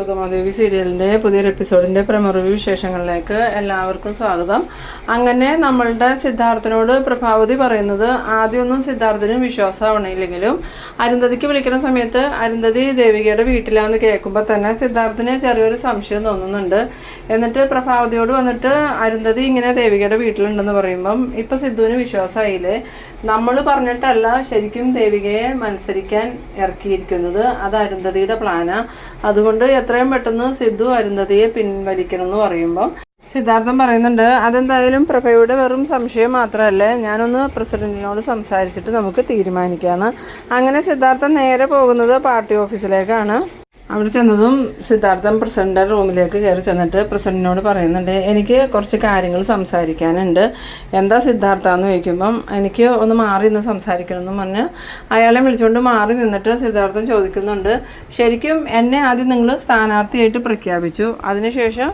സുഗമാദേവി സീരിയലിന്റെ പുതിയൊരു എപ്പിസോഡിന്റെ പ്രമറിവ്യൂ വിശേഷങ്ങളിലേക്ക് എല്ലാവർക്കും സ്വാഗതം. അങ്ങനെ നമ്മളുടെ സിദ്ധാർത്ഥനോട് പ്രഭാവതി പറയുന്നത് ആദ്യമൊന്നും സിദ്ധാർത്ഥന് വിശ്വാസമാവണില്ലെങ്കിലും അരുന്ധതിക്ക് വിളിക്കുന്ന സമയത്ത് അരുന്ധതി ദേവികയുടെ വീട്ടിലാന്ന് കേൾക്കുമ്പോൾ തന്നെ സിദ്ധാർത്ഥന് ചെറിയൊരു സംശയം തോന്നുന്നുണ്ട്. എന്നിട്ട് പ്രഭാവതിയോട് വന്നിട്ട് അരുന്ധതി ഇങ്ങനെ ദേവികയുടെ വീട്ടിലുണ്ടെന്ന് പറയുമ്പം ഇപ്പം സിദ്ധുവിന് വിശ്വാസമായില്ലേ? നമ്മൾ പറഞ്ഞിട്ടല്ല ശരിക്കും ദേവികയെ മത്സരിക്കാൻ ഇറക്കിയിരിക്കുന്നത്. അത് അരുന്ധതിയുടെ പ്ലാനാ അതുകൊണ്ട് എത്രയും പെട്ടെന്ന് സിദ്ധു അരുന്ധതിയെ പിൻവലിക്കണം എന്ന് പറയുമ്പോൾ സിദ്ധാർത്ഥം പറയുന്നുണ്ട് അതെന്തായാലും പ്രഭയുടെ വെറും സംശയം മാത്രമല്ലേ? ഞാനൊന്ന് പ്രസിഡന്റിനോട് സംസാരിച്ചിട്ട് നമുക്ക് തീരുമാനിക്കാമെന്ന് അങ്ങനെ സിദ്ധാർത്ഥം നേരെ പോകുന്നത് പാർട്ടി ഓഫീസിലേക്കാണ്. അവിടെ ചെന്നതും സിദ്ധാർത്ഥൻ പ്രസിഡന്റ് റൂമിലേക്ക് കയറി ചെന്നിട്ട് പ്രസിഡന്റിനോട് പറയുന്നുണ്ട് എനിക്ക് കുറച്ച് കാര്യങ്ങൾ സംസാരിക്കാനുണ്ട്. എന്താ സിദ്ധാർത്ഥ എന്ന് ചോദിക്കുമ്പം എനിക്ക് ഒന്ന് മാറി നിന്ന് സംസാരിക്കണമെന്ന് പറഞ്ഞ് അയാളെ വിളിച്ചുകൊണ്ട് മാറി നിന്നിട്ട് സിദ്ധാർത്ഥൻ ചോദിക്കുന്നുണ്ട് ശരിക്കും എന്നെ ആദ്യം നിങ്ങൾ സ്ഥാനാർത്ഥിയായിട്ട് പ്രഖ്യാപിച്ചു. അതിനുശേഷം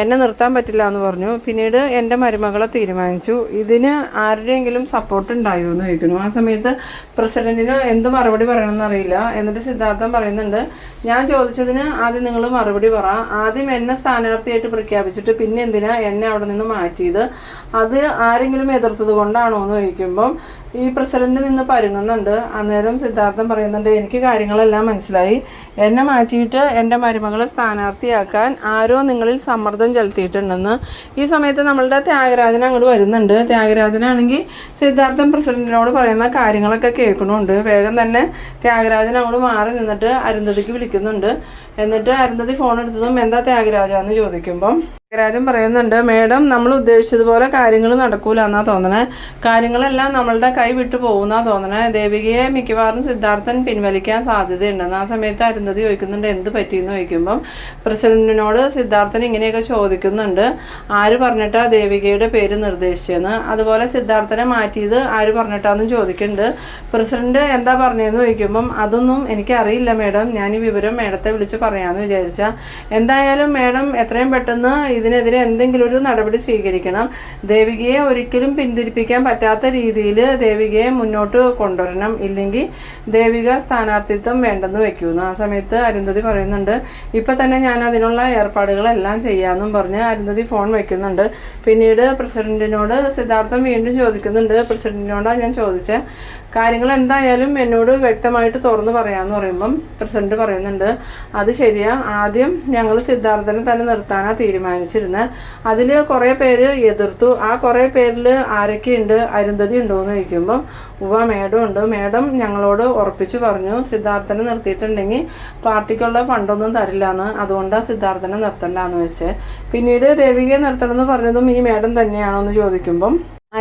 എന്നെ നിർത്താൻ പറ്റില്ല എന്ന് പറഞ്ഞു. പിന്നീട് എന്റെ മരുമകളെ തീരുമാനിച്ചു. ഇതിന് ആരുടെയെങ്കിലും സപ്പോർട്ട് ഉണ്ടായോ എന്ന് ചോദിക്കുന്നു. ആ സമയത്ത് പ്രസിഡന്റിന് എന്ത് മറുപടി പറയണമെന്നറിയില്ല എന്നിട്ട് സിദ്ധാർത്ഥൻ പറയുന്നുണ്ട് ഞാൻ ചോദിച്ചതിന് ആദ്യം നിങ്ങൾ മറുപടി പറ. ആദ്യം എന്നെ സ്ഥാനാർത്ഥിയായിട്ട് പ്രഖ്യാപിച്ചിട്ട് പിന്നെ എന്തിനാ എന്നെ അവിടെ നിന്ന് മാറ്റിയത്? അത് ആരെങ്കിലും എതിർത്തത് കൊണ്ടാണോ എന്ന് ചോദിക്കുമ്പം ഈ പ്രസിഡന്റ് നിന്ന് പരുങ്ങുന്നുണ്ട്. അന്നേരം സിദ്ധാർത്ഥം പറയുന്നുണ്ട് എനിക്ക് കാര്യങ്ങളെല്ലാം മനസ്സിലായി. എന്നെ മാറ്റിയിട്ട് എന്റെ മരുമകളെ സ്ഥാനാർത്ഥിയാക്കാൻ ആരോ നിങ്ങളിൽ സമ്മർദ്ദം ചെലുത്തിയിട്ടുണ്ടെന്ന്. ഈ സമയത്ത് നമ്മളുടെ ത്യാഗരാജൻ അങ്ങോട്ട് വരുന്നുണ്ട്. ത്യാഗരാജനാണെങ്കിൽ സിദ്ധാർത്ഥൻ പ്രസിഡന്റിനോട് പറയുന്ന കാര്യങ്ങളൊക്കെ കേൾക്കണുണ്ട് വേഗം തന്നെ ത്യാഗരാജൻ അങ്ങോട്ട് മാറി നിന്നിട്ട് അരുന്ധതിക്ക് വിളിക്കുന്നുണ്ട്. എന്നിട്ട് അരുന്ധതി ഫോൺ എടുത്തതും എന്താ ത്യാഗരാജ എന്ന് ചോദിക്കുമ്പം ത്യാഗരാജൻ പറയുന്നുണ്ട് മേഡം നമ്മൾ ഉദ്ദേശിച്ചതുപോലെ കാര്യങ്ങൾ നടക്കൂല എന്നാ തോന്നണേ. കാര്യങ്ങളെല്ലാം നമ്മളുടെ കൈ വിട്ടു പോകുന്നാ തോന്നണേ. ദേവികയെ മിക്കവാറും സിദ്ധാർത്ഥൻ പിൻവലിക്കാൻ സാധ്യതയുണ്ടെന്ന് ആ സമയത്ത് അരുന്ധതി ചോദിക്കുന്നുണ്ട് എന്ത് പറ്റിയെന്ന്? ചോദിക്കുമ്പം പ്രസിഡന്റിനോട് സിദ്ധാർത്ഥൻ ഇങ്ങനെയൊക്കെ ചോദിക്കുന്നുണ്ട് ആര് പറഞ്ഞിട്ടാ ദേവികയുടെ പേര് നിർദ്ദേശിച്ചെന്ന്? അതുപോലെ സിദ്ധാർത്ഥനെ മാറ്റിയത് ആര് പറഞ്ഞിട്ടാന്നും ചോദിക്കുന്നുണ്ട്. പ്രസിഡന്റ് എന്താ പറഞ്ഞതെന്ന് ചോദിക്കുമ്പം അതൊന്നും എനിക്കറിയില്ല മേഡം. ഞാൻ ഈ വിവരം മേഡത്തെ വിളിച്ച് പറയാമെന്ന് വിചാരിച്ച. എന്തായാലും മേഡം എത്രയും പെട്ടെന്ന് ഇതിനെതിരെ എന്തെങ്കിലും ഒരു നടപടി സ്വീകരിക്കണം. ദേവികയെ ഒരിക്കലും പിന്തിരിപ്പിക്കാൻ പറ്റാത്ത രീതിയിൽ ദേവികയെ മുന്നോട്ട് കൊണ്ടുവരണം. ഇല്ലെങ്കിൽ ദേവിക സ്ഥാനാർത്ഥിത്വം വേണ്ടെന്ന് വെക്കുന്നു. ആ സമയത്ത് അരുന്ധതി പറയുന്നുണ്ട് ഇപ്പം തന്നെ ഞാൻ അതിനുള്ള ഏർപ്പാടുകളെല്ലാം ചെയ്യാമെന്നും പറഞ്ഞ് അരുന്ധതി ഫോൺ വെക്കുന്നുണ്ട്. പിന്നീട് പ്രസിഡന്റിനോട് സിദ്ധാർത്ഥം വീണ്ടും ചോദിക്കുന്നുണ്ട് പ്രസിഡന്റിനോടാണ് ഞാൻ ചോദിച്ചത് കാര്യങ്ങൾ എന്തായാലും എന്നോട് വ്യക്തമായിട്ട് തുറന്നു പറയാന്ന് പറയുമ്പം പ്രസിഡന്റ് പറയുന്നുണ്ട് അത് ശരിയാ. ആദ്യം ഞങ്ങൾ സിദ്ധാർത്ഥനെ തന്നെ നിർത്താനാണ് തീരുമാനിച്ചിരുന്നത് അതിൽ കുറേ പേര് എതിർത്തു. ആ കുറേ പേരിൽ ആരൊക്കെയുണ്ട്? അരുന്ധതി ഉണ്ടോ എന്ന് ചോദിക്കുമ്പം ഉവ മേഡം ഉണ്ട്. മേഡം ഞങ്ങളോട് ഉറപ്പിച്ചു പറഞ്ഞു സിദ്ധാർത്ഥനെ നിർത്തിയിട്ടുണ്ടെങ്കിൽ പാർട്ടിക്കുള്ള ഫണ്ടൊന്നും തരില്ല എന്ന് അതുകൊണ്ടാണ് സിദ്ധാർത്ഥനെ നിർത്തണ്ട എന്ന് വെച്ച്. പിന്നീട് ദേവികയെ നിർത്തണമെന്ന് പറഞ്ഞതും ഈ മേഡം തന്നെയാണോ എന്ന് ചോദിക്കുമ്പം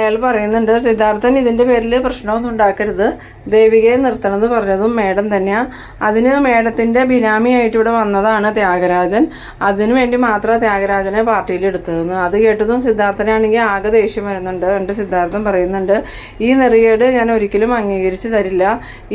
അയാൾ പറയുന്നുണ്ട് സിദ്ധാർത്ഥൻ ഇതിന്റെ പേരിൽ പ്രശ്നമൊന്നും ഉണ്ടാക്കരുത്. ദേവികയെ നിർത്തണമെന്ന് പറഞ്ഞതും മേഡം തന്നെയാണ് അതിന് മേഡത്തിന്റെ ബിനാമിയായിട്ട് ഇവിടെ വന്നതാണ് ത്യാഗരാജൻ. അതിനു വേണ്ടി മാത്രം ത്യാഗരാജനെ പാർട്ടിയിൽ എടുത്തതെന്ന്. അത് കേട്ടതും സിദ്ധാർത്ഥനാണെങ്കിൽ ആകെ ദേഷ്യം വരുന്നുണ്ട്. എന്റെ സിദ്ധാർത്ഥൻ പറയുന്നുണ്ട് ഈ നെറികേട് ഞാൻ ഒരിക്കലും അംഗീകരിച്ച് തരില്ല.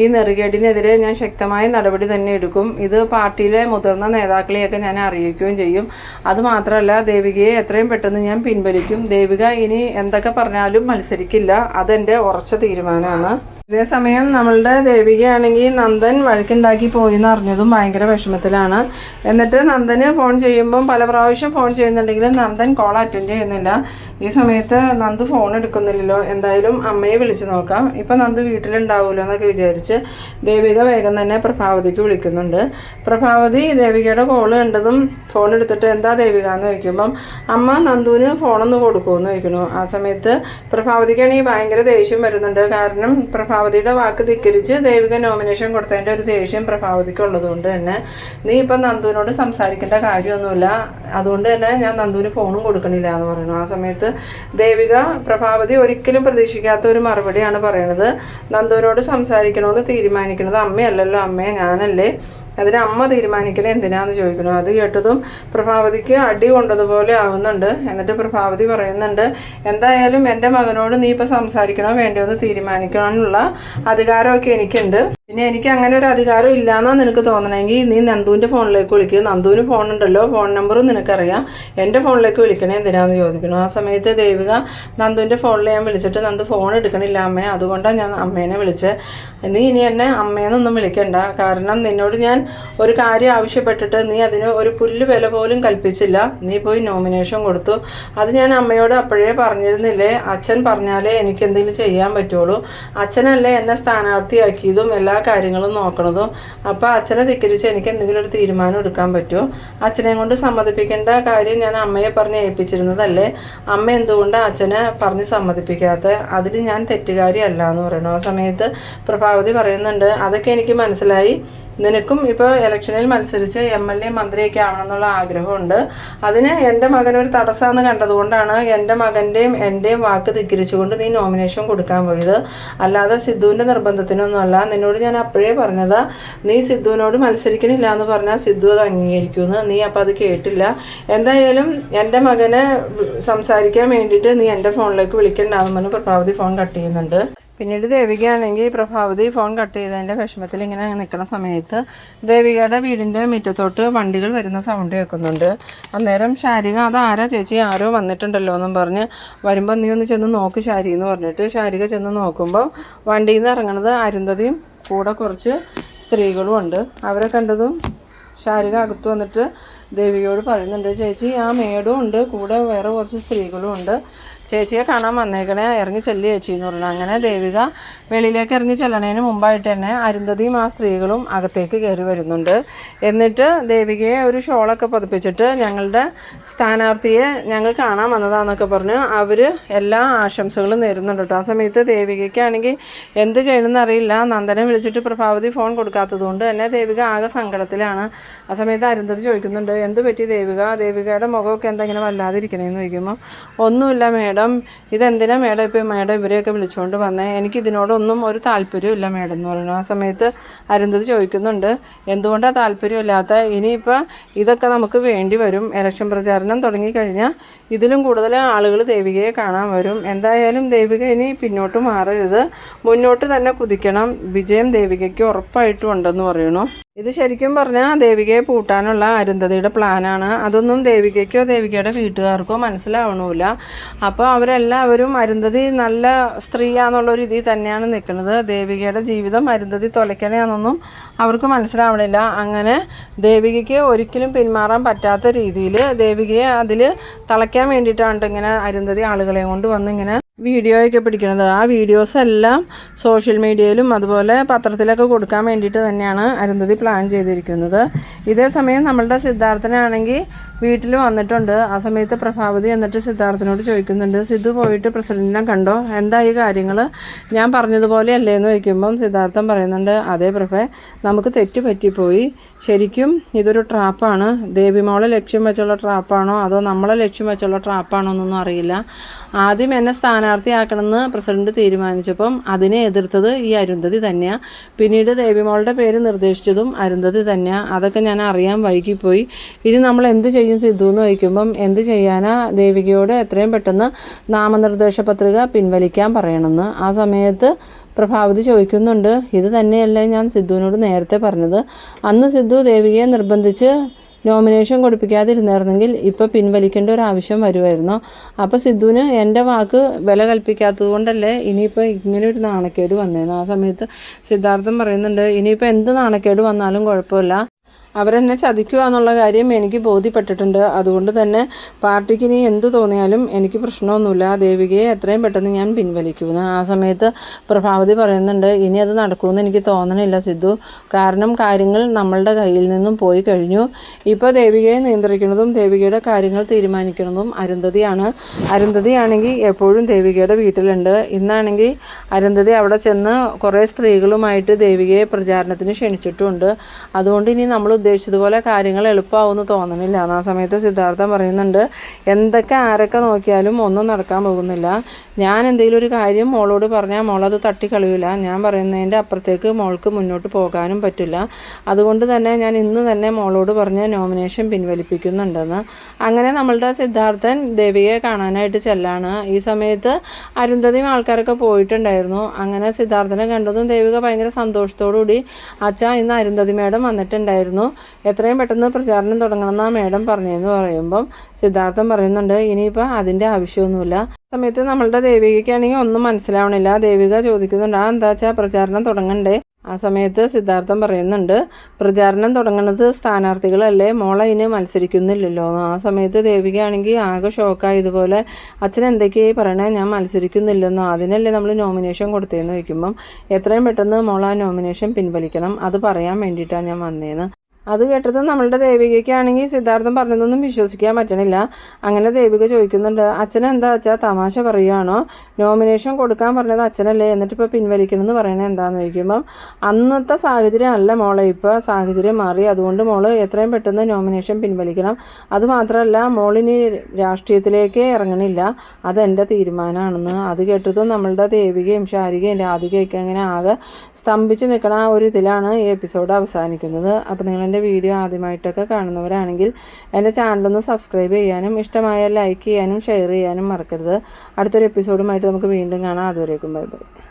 ഈ നെറികേടിനെതിരെ ഞാൻ ശക്തമായ നടപടി തന്നെ എടുക്കും. ഇത് പാർട്ടിയിലെ മുതിർന്ന നേതാക്കളെയൊക്കെ ഞാൻ അറിയിക്കുകയും ചെയ്യും. അതുമാത്രമല്ല ദേവികയെ എത്രയും പെട്ടെന്ന് ഞാൻ പിൻവലിക്കും. ദേവിക ഇനി എന്തൊക്കെ പറഞ്ഞാലും മത്സരിക്കില്ല. അതെന്റെ ഉറച്ച തീരുമാനമാണ് ഇതേസമയം നമ്മളുടെ ദേവികയാണെങ്കിൽ നന്ദൻ വഴക്കുണ്ടാക്കി പോയി എന്ന് അറിഞ്ഞതും ഭയങ്കര വിഷമത്തിലാണ്. എന്നിട്ട് നന്ദന് ഫോൺ ചെയ്യുമ്പം പല പ്രാവശ്യം ഫോൺ ചെയ്യുന്നുണ്ടെങ്കിലും നന്ദൻ കോൾ അറ്റൻഡ് ചെയ്യുന്നില്ല. ഈ സമയത്ത് നന്ദ് ഫോൺ എടുക്കുന്നില്ലല്ലോ. എന്തായാലും അമ്മയെ വിളിച്ചു നോക്കാം. ഇപ്പം നന്ദ് വീട്ടിലുണ്ടാവുമല്ലോ എന്നൊക്കെ വിചാരിച്ച് ദേവിക വേഗം തന്നെ പ്രഭാവതിക്ക് വിളിക്കുന്നുണ്ട്. പ്രഭാവതി ദേവികയുടെ കോൾ കണ്ടതും ഫോൺ എടുത്തിട്ട് എന്താ ദേവിക എന്ന് ചോദിക്കുമ്പം അമ്മ നന്ദുവിന് ഫോണൊന്ന് കൊടുക്കുമെന്ന് ചോദിക്കുന്നു. ആ സമയത്ത് പ്രഭാവതിക്കാണെങ്കിൽ ഭയങ്കര ദേഷ്യം വരുന്നുണ്ട്. കാരണം പ്രഭാവതിയുടെ വാക്ക് ധിക്കരിച്ച് ദേവിക നോമിനേഷൻ കൊടുത്തതിന്റെ ഒരു ദേഷ്യം പ്രഭാവതിക്ക് ഉള്ളതുകൊണ്ട് തന്നെ നീ ഇപ്പം നന്ദുവിനോട് സംസാരിക്കേണ്ട കാര്യമൊന്നുമില്ല. അതുകൊണ്ട് തന്നെ ഞാൻ നന്ദുവിന് ഫോണും കൊടുക്കണില്ല എന്ന് പറയുന്നു. ആ സമയത്ത് ദേവിക പ്രഭാവതി ഒരിക്കലും പ്രതീക്ഷിക്കാത്ത ഒരു മറുപടിയാണ് പറയുന്നത് നന്ദുവിനോട് സംസാരിക്കണമെന്ന് തീരുമാനിക്കുന്നത് അമ്മയല്ലല്ലോ അമ്മയെ ഞാനല്ലേ? അതിന് അമ്മ തീരുമാനിക്കണേ എന്തിനാന്ന് ചോദിക്കുന്നു. അത് കേട്ടതും പ്രഭാവതിക്ക് അടി കൊണ്ടതുപോലെ ആവുന്നുണ്ട്. എന്നിട്ട് പ്രഭാവതി പറയുന്നുണ്ട് എന്തായാലും എന്റെ മകനോട് നീ ഇപ്പം സംസാരിക്കണോ വേണ്ടോ എന്ന് തീരുമാനിക്കാനുള്ള അധികാരമൊക്കെ എനിക്കുണ്ട്. പിന്നെ എനിക്ക് അങ്ങനെ ഒരു അധികാരം ഇല്ലാന്നാ നിനക്ക് തോന്നണമെങ്കിൽ നീ നന്ദുവിന്റെ ഫോണിലേക്ക് വിളിക്കുക നന്ദുവിന് ഫോൺ ഉണ്ടല്ലോ ഫോൺ നമ്പറും നിനക്കറിയാം. എന്റെ ഫോണിലേക്ക് വിളിക്കണേ എന്തിനാന്ന് ചോദിക്കണം ആ സമയത്ത് ദേവിക നന്ദുവിന്റെ ഫോണിൽ ഞാൻ വിളിച്ചിട്ട് നന്ദു ഫോൺ എടുക്കണില്ല അമ്മേ അതുകൊണ്ടാണ് ഞാൻ അമ്മേനെ വിളിച്ചത് നീ ഇനി എന്നെ അമ്മേന്നൊന്നും വിളിക്കണ്ട. കാരണം നിന്നോട് ഞാൻ ഒരു കാര്യം ആവശ്യപ്പെട്ടിട്ട് നീ അതിന് ഒരു പുല്ല് വില പോലും കൽപ്പിച്ചില്ല. നീ പോയി നോമിനേഷൻ കൊടുത്തു. അത് ഞാൻ അമ്മയോട് അപ്പോഴേ പറഞ്ഞിരുന്നില്ലേ? അച്ഛൻ പറഞ്ഞാലേ എനിക്ക് എന്തെങ്കിലും ചെയ്യാൻ പറ്റുള്ളൂ. അച്ഛനല്ലേ എന്നെ സ്ഥാനാർത്ഥിയാക്കിയതും എല്ലാ കാര്യങ്ങളും നോക്കണതും. അപ്പോൾ അച്ഛനെ ധിക്കരിച്ച് എനിക്ക് എന്തെങ്കിലും ഒരു തീരുമാനം എടുക്കാൻ പറ്റുമോ? അച്ഛനെ കൊണ്ട് സമ്മതിപ്പിക്കേണ്ട കാര്യം ഞാൻ അമ്മയെ പറഞ്ഞ് ഏൽപ്പിച്ചിരുന്നതല്ലേ? അമ്മ എന്തുകൊണ്ട് അച്ഛനെ പറഞ്ഞ് സമ്മതിപ്പിക്കാത്ത? അതിൽ ഞാൻ തെറ്റുകാരിയല്ല എന്ന് പറയുന്നു ആ സമയത്ത് പ്രഭാവതി പറയുന്നുണ്ട് അതൊക്കെ എനിക്ക് മനസ്സിലായി. നിനക്കും ഇപ്പോൾ ഇലക്ഷനിൽ മത്സരിച്ച് എം എൽ എ മന്ത്രിയൊക്കെ ആവണമെന്നുള്ള ആഗ്രഹമുണ്ട്. അതിന് എന്റെ മകൻ ഒരു തടസ്സമെന്ന് കണ്ടതുകൊണ്ടാണ് എന്റെ മകന്റെയും എന്റെയും വാക്ക് ധിക്കരിച്ചുകൊണ്ട് നീ നോമിനേഷൻ കൊടുക്കാൻ പോയത്. അല്ലാതെ സിദ്ധുവിന്റെ നിർബന്ധത്തിനൊന്നുമല്ല. നിന്നോട് ഞാൻ അപ്പോഴേ പറഞ്ഞത് നീ സിദ്ധുവിനോട് മത്സരിക്കണില്ല എന്ന് പറഞ്ഞാൽ സിദ്ധു അത് അംഗീകരിക്കുമെന്ന്. നീ അപ്പം അത് കേട്ടില്ല. എന്തായാലും എന്റെ മകനെ സംസാരിക്കാൻ വേണ്ടിയിട്ട് നീ എന്റെ ഫോണിലേക്ക് വിളിക്കണ്ടാകുമെന്ന് പ്രഭാവതി ഫോൺ കട്ട് ചെയ്യുന്നുണ്ട്. പിന്നീട് ദേവികയാണെങ്കിൽ പ്രഭാവതി ഫോൺ കട്ട് ചെയ്തതിന്റെ വിഷമത്തിൽ ഇങ്ങനെ നിൽക്കുന്ന സമയത്ത് ദേവികയുടെ വീടിന്റെ മുറ്റത്തോട്ട് വണ്ടികൾ വരുന്ന സൗണ്ട് കേൾക്കുന്നുണ്ട്. അന്നേരം ശാരിക അത് ആരാ ചേച്ചി? ആരോ വന്നിട്ടുണ്ടല്ലോ എന്നും പറഞ്ഞ് വരുമ്പോൾ നീ ഒന്ന് ചെന്ന് നോക്ക് ശാരി എന്ന് പറഞ്ഞിട്ട് ശാരിക ചെന്ന് നോക്കുമ്പോൾ വണ്ടിയിൽ നിന്ന് ഇറങ്ങുന്നത് അരുന്ധതിയും കൂടെ കുറച്ച് സ്ത്രീകളും ഉണ്ട്. അവരെ കണ്ടതും ശാരിക അകത്ത് വന്നിട്ട് ദേവിയോട് പറയുന്നുണ്ട് ചേച്ചി ആ മേടും ഉണ്ട് കൂടെ വേറെ കുറച്ച് സ്ത്രീകളും ഉണ്ട്. ചേച്ചിയെ കാണാൻ വന്നേക്കണേ. ഇറങ്ങി ചെല്ലി ചേച്ചി എന്ന് പറഞ്ഞു. അങ്ങനെ ദേവിക വെളിയിലേക്ക് ഇറങ്ങി ചെല്ലണതിന് മുമ്പായിട്ട് തന്നെ അരുന്ധതിയും ആ സ്ത്രീകളും അകത്തേക്ക് കയറി വരുന്നുണ്ട്. എന്നിട്ട് ദേവികയെ ഒരു ഷോളൊക്കെ പതിപ്പിച്ചിട്ട് ഞങ്ങളുടെ സ്ഥാനാർത്ഥിയെ ഞങ്ങൾ കാണാൻ വന്നതാന്നൊക്കെ പറഞ്ഞ് അവർ എല്ലാ ആശംസകളും നേരുന്നുണ്ട് കേട്ടോ. ആ സമയത്ത് ദേവികയ്ക്കാണെങ്കിൽ എന്ത് ചെയ്യണമെന്ന് അറിയില്ല. നന്ദനെ വിളിച്ചിട്ട് പ്രഭാവതി ഫോൺ കൊടുക്കാത്തത് കൊണ്ട് തന്നെ ദേവിക ആകെ സങ്കടത്തിലാണ്. ആ സമയത്ത് അരുന്ധതി ചോദിക്കുന്നുണ്ട് എന്ത് പറ്റി ദേവിക? ദേവികയുടെ മുഖമൊക്കെ എന്തെങ്കിലും വല്ലാതിരിക്കണേന്ന് ചോദിക്കുമ്പോൾ ഒന്നുമില്ല ഇതെന്തിനാ മേഡം ഇപ്പോൾ മേഡം ഇവരെയൊക്കെ വിളിച്ചുകൊണ്ട് വന്നേ? എനിക്ക് ഇതിനോടൊന്നും ഒരു താല്പര്യമില്ല മേഡം എന്ന് പറയുന്നു ആ സമയത്ത് അരുന്ധതി ചോദിക്കുന്നുണ്ട് എന്തുകൊണ്ടാണ് താല്പര്യമില്ലാത്ത ഇനിയിപ്പോൾ ഇതൊക്കെ നമുക്ക് വേണ്ടി വരും. ഇലക്ഷൻ പ്രചാരണം തുടങ്ങിക്കഴിഞ്ഞാൽ ഇതിലും കൂടുതൽ ആളുകൾ ദേവികയെ കാണാൻ വരും. എന്തായാലും ദേവിക ഇനി പിന്നോട്ട് മാറരുത്. മുന്നോട്ട് തന്നെ കുതിക്കണം. വിജയം ദേവികയ്ക്ക് ഉറപ്പായിട്ടും ഉണ്ടെന്ന് പറയണു ഇത് ശരിക്കും പറഞ്ഞാൽ ദേവികയെ പൂട്ടാനുള്ള അരുന്ധതിയുടെ പ്ലാനാണ്. അതൊന്നും ദേവികയ്ക്കോ ദേവികയുടെ വീട്ടുകാർക്കോ മനസ്സിലാവണമില്ല അപ്പോൾ അവരെല്ലാവരും അരുന്ധതി നല്ല സ്ത്രീയാന്നുള്ള രീതിയിൽ തന്നെയാണ് നിൽക്കുന്നത്. ദേവികയുടെ ജീവിതം അരുന്ധതി തുലയ്ക്കണയാണെന്നൊന്നും അവർക്ക് മനസ്സിലാവണില്ല. അങ്ങനെ ദേവികയ്ക്ക് ഒരിക്കലും പിന്മാറാൻ പറ്റാത്ത രീതിയിൽ ദേവികയെ അതിൽ തളയ്ക്കാൻ വേണ്ടിയിട്ടാണ് ഇങ്ങനെ അരുന്ധതി ആളുകളെ കൊണ്ട് വന്ന് ഇങ്ങനെ വീഡിയോ ഒക്കെ പിടിക്കുന്നത് ആ വീഡിയോസ് എല്ലാം സോഷ്യൽ മീഡിയയിലും അതുപോലെ പത്രത്തിലൊക്കെ കൊടുക്കാൻ വേണ്ടിയിട്ട് തന്നെയാണ് അരുന്ധതി പ്ലാൻ ചെയ്തിരിക്കുന്നത്. ഇതേ സമയം നമ്മളുടെ സിദ്ധാർത്ഥനാണെങ്കിൽ വീട്ടിൽ വന്നിട്ടുണ്ട്. ആ സമയത്ത് പ്രഭാവതി എന്നിട്ട് സിദ്ധാർത്ഥനോട് ചോദിക്കുന്നുണ്ട് സിദ്ധു പോയിട്ട് പ്രസിഡന്റിനെ കണ്ടോ? എന്താ ഈ കാര്യങ്ങൾ ഞാൻ പറഞ്ഞതുപോലെ അല്ലേ എന്ന് ചോദിക്കുമ്പം സിദ്ധാർത്ഥൻ പറയുന്നുണ്ട് അതേ പ്രഭേ നമുക്ക് തെറ്റ് പറ്റിപ്പോയി. ശരിക്കും ഇതൊരു ട്രാപ്പാണ്. ദേവിമോളെ ലക്ഷ്യം വെച്ചുള്ള ട്രാപ്പാണോ? അതോ നമ്മളെ ലക്ഷ്യം വെച്ചുള്ള ട്രാപ്പാണോ എന്നൊന്നും അറിയില്ല. ആദ്യം എന്നെ സ്ഥാനാർത്ഥിയാക്കണമെന്ന് പ്രസിഡന്റ് തീരുമാനിച്ചപ്പം അതിനെ എതിർത്തത് ഈ അരുന്ധതി തന്നെയാണ് പിന്നീട് ദേവിമോളുടെ പേര് നിർദ്ദേശിച്ചതും അരുന്ധതി തന്നെയാണ് അതൊക്കെ ഞാൻ അറിയാൻ വൈകിപ്പോയി. ഇനി നമ്മൾ എന്ത് ചെയ്യും? സിദ്ധു എന്ന് ചോദിക്കുമ്പം എന്ത് ചെയ്യാനാ ദേവികയോട് എത്രയും പെട്ടെന്ന് നാമനിർദ്ദേശ പത്രിക പിൻവലിക്കാൻ പറയണമെന്ന്. ആ സമയത്ത് പ്രഭാവതി ചോദിക്കുന്നുണ്ട് ഇത് തന്നെയല്ലേ ഞാൻ സിദ്ധുവിനോട് നേരത്തെ പറഞ്ഞത്? അന്ന് സിദ്ധു ദേവികയെ നിർബന്ധിച്ച് നോമിനേഷൻ കൊടുപ്പിക്കാതിരുന്നായിരുന്നെങ്കിൽ ഇപ്പോൾ പിൻവലിക്കേണ്ട ഒരു ആവശ്യം വരുമായിരുന്നു അപ്പോൾ സിദ്ധുവിന് എന്റെ വാക്ക് വില കൽപ്പിക്കാത്തത് കൊണ്ടല്ലേ ഇനിയിപ്പോൾ ഇങ്ങനെ ഒരു നാണക്കേട് വന്നേന്ന്? ആ സമയത്ത് സിദ്ധാർത്ഥം പറയുന്നുണ്ട് ഇനിയിപ്പോൾ എന്ത് നാണക്കേട് വന്നാലും കുഴപ്പമില്ല. അവരെന്നെ ചതിക്കുക എന്നുള്ള കാര്യം എനിക്ക് ബോധ്യപ്പെട്ടിട്ടുണ്ട്. അതുകൊണ്ട് തന്നെ പാർട്ടിക്ക് ഇനി എന്ത് തോന്നിയാലും എനിക്ക് പ്രശ്നമൊന്നുമില്ല. ദേവികയെ എത്രയും പെട്ടെന്ന് ഞാൻ പിൻവലിക്കുമെന്ന് ആ സമയത്ത് പ്രഭാവതി പറയുന്നുണ്ട് ഇനി അത് നടക്കുമെന്ന് എനിക്ക് തോന്നണില്ല സിദ്ധു. കാരണം കാര്യങ്ങൾ നമ്മളുടെ കയ്യിൽ നിന്നും പോയി കഴിഞ്ഞു. ഇപ്പോൾ ദേവികയെ നിയന്ത്രിക്കുന്നതും ദേവികയുടെ കാര്യങ്ങൾ തീരുമാനിക്കുന്നതും അരുന്ധതിയാണ്. അരുന്ധതിയാണെങ്കിൽ എപ്പോഴും ദേവികയുടെ വീട്ടിലുണ്ട്. ഇന്നാണെങ്കിൽ അരുന്ധതി അവിടെ ചെന്ന് കുറേ സ്ത്രീകളുമായിട്ട് ദേവികയെ പ്രചാരണത്തിന് ക്ഷണിച്ചിട്ടുമുണ്ട് അതുകൊണ്ട് ഇനി നമ്മൾ ഉദ്ദേശിച്ചതുപോലെ കാര്യങ്ങൾ എളുപ്പമാവുമെന്ന് തോന്നണില്ല. ആ സമയത്ത് സിദ്ധാർത്ഥൻ പറയുന്നുണ്ട് എന്തൊക്കെ ആരൊക്കെ നോക്കിയാലും ഒന്നും നടക്കാൻ പോകുന്നില്ല. ഞാൻ എന്തെങ്കിലും ഒരു കാര്യം മോളോട് പറഞ്ഞാൽ മോളത് തട്ടിക്കളയൂല. ഞാൻ പറയുന്നതിന്റെ അപ്പുറത്തേക്ക് മോൾക്ക് മുന്നോട്ട് പോകാനും പറ്റില്ല. അതുകൊണ്ട് തന്നെ ഞാൻ ഇന്ന് തന്നെ മോളോട് പറഞ്ഞ നോമിനേഷൻ പിൻവലിപ്പിക്കുന്നുണ്ടെന്ന്. അങ്ങനെ നമ്മളുടെ സിദ്ധാർത്ഥൻ ദേവിയെ കാണാനായിട്ട് ചെല്ലാണ്. ഈ സമയത്ത് അരുന്ധതിയും ആൾക്കാരൊക്കെ പോയിട്ടുണ്ടായിരുന്നു. അങ്ങനെ സിദ്ധാർത്ഥനെ കണ്ടതും ദേവിക ഭയങ്കര സന്തോഷത്തോടു കൂടി അച്ഛാ ഇന്ന് അരുന്ധതി മേഡം വന്നിട്ടുണ്ടായിരുന്നു. എത്രയും പെട്ടെന്ന് പ്രചാരണം തുടങ്ങണം എന്നാ മേഡം പറഞ്ഞതെന്ന് പറയുമ്പം സിദ്ധാർത്ഥൻ പറയുന്നുണ്ട് ഇനിയിപ്പോൾ അതിന്റെ ആവശ്യമൊന്നുമില്ല. സമയത്ത് നമ്മളുടെ ദേവികയ്ക്കാണെങ്കിൽ ഒന്നും മനസ്സിലാവണില്ല. ദേവിക ചോദിക്കുന്നുണ്ട് ആ എന്താ വെച്ചാൽ പ്രചാരണം തുടങ്ങണ്ടേ? ആ സമയത്ത് സിദ്ധാർത്ഥം പറയുന്നുണ്ട് പ്രചാരണം തുടങ്ങുന്നത് സ്ഥാനാർത്ഥികളല്ലേ? മോളെ ഇനി മത്സരിക്കുന്നില്ലല്ലോ. ആ സമയത്ത് ദേവികയാണെങ്കിൽ ആകെ ഷോക്കായി ഇതുപോലെ അച്ഛൻ എന്തൊക്കെയായി പറയണേ? ഞാൻ മത്സരിക്കുന്നില്ലെന്നോ? അതിനല്ലേ നമ്മൾ നോമിനേഷൻ കൊടുത്തതെന്ന് വയ്ക്കുമ്പം എത്രയും പെട്ടെന്ന് മോൾ ആ നോമിനേഷൻ പിൻവലിക്കണം. അത് പറയാൻ വേണ്ടിയിട്ടാണ് ഞാൻ വന്നേന്ന്. അത് കേട്ടത് നമ്മളുടെ ദേവികയ്ക്കാണെങ്കിൽ സിദ്ധാർത്ഥം പറഞ്ഞതൊന്നും വിശ്വസിക്കാൻ പറ്റണില്ല. അങ്ങനെ ദേവിക ചോദിക്കുന്നുണ്ട് അച്ഛൻ എന്താ വെച്ചാൽ തമാശ പറയുകയാണോ? നോമിനേഷൻ കൊടുക്കാൻ പറഞ്ഞത് അച്ഛനല്ലേ? എന്നിട്ട് ഇപ്പോൾ പിൻവലിക്കണമെന്ന് പറയണത് എന്താണെന്ന് ചോദിക്കുമ്പം അന്നത്തെ സാഹചര്യം അല്ല മോളെ ഇപ്പോൾ സാഹചര്യം മാറി. അതുകൊണ്ട് മോൾ എത്രയും പെട്ടെന്ന് നോമിനേഷൻ പിൻവലിക്കണം. അതുമാത്രമല്ല മോളിനി രാഷ്ട്രീയത്തിലേക്ക് ഇറങ്ങണില്ല. അതെന്റെ തീരുമാനമാണെന്ന് അത് കേട്ടതും നമ്മളുടെ ദേവികയും ശാരികയും രാധികയൊക്കെ അങ്ങനെ ആകെ സ്തംഭിച്ച് നിൽക്കണ ആ ഒരു ഇതിലാണ് ഈ എപ്പിസോഡ് അവസാനിക്കുന്നത്. അപ്പോൾ നിങ്ങൾ എന്റെ വീഡിയോ ആദ്യമായിട്ടൊക്കെ കാണുന്നവരാണെങ്കിൽ എന്റെ ചാനലൊന്ന് സബ്സ്ക്രൈബ് ചെയ്യാനും ഇഷ്ടമായ ലൈക്ക് ചെയ്യാനും ഷെയർ ചെയ്യാനും മറക്കരുത്. അടുത്തൊരു എപ്പിസോഡുമായിട്ട് നമുക്ക് വീണ്ടും കാണാം. അതുവരേക്കും ബൈ ബൈ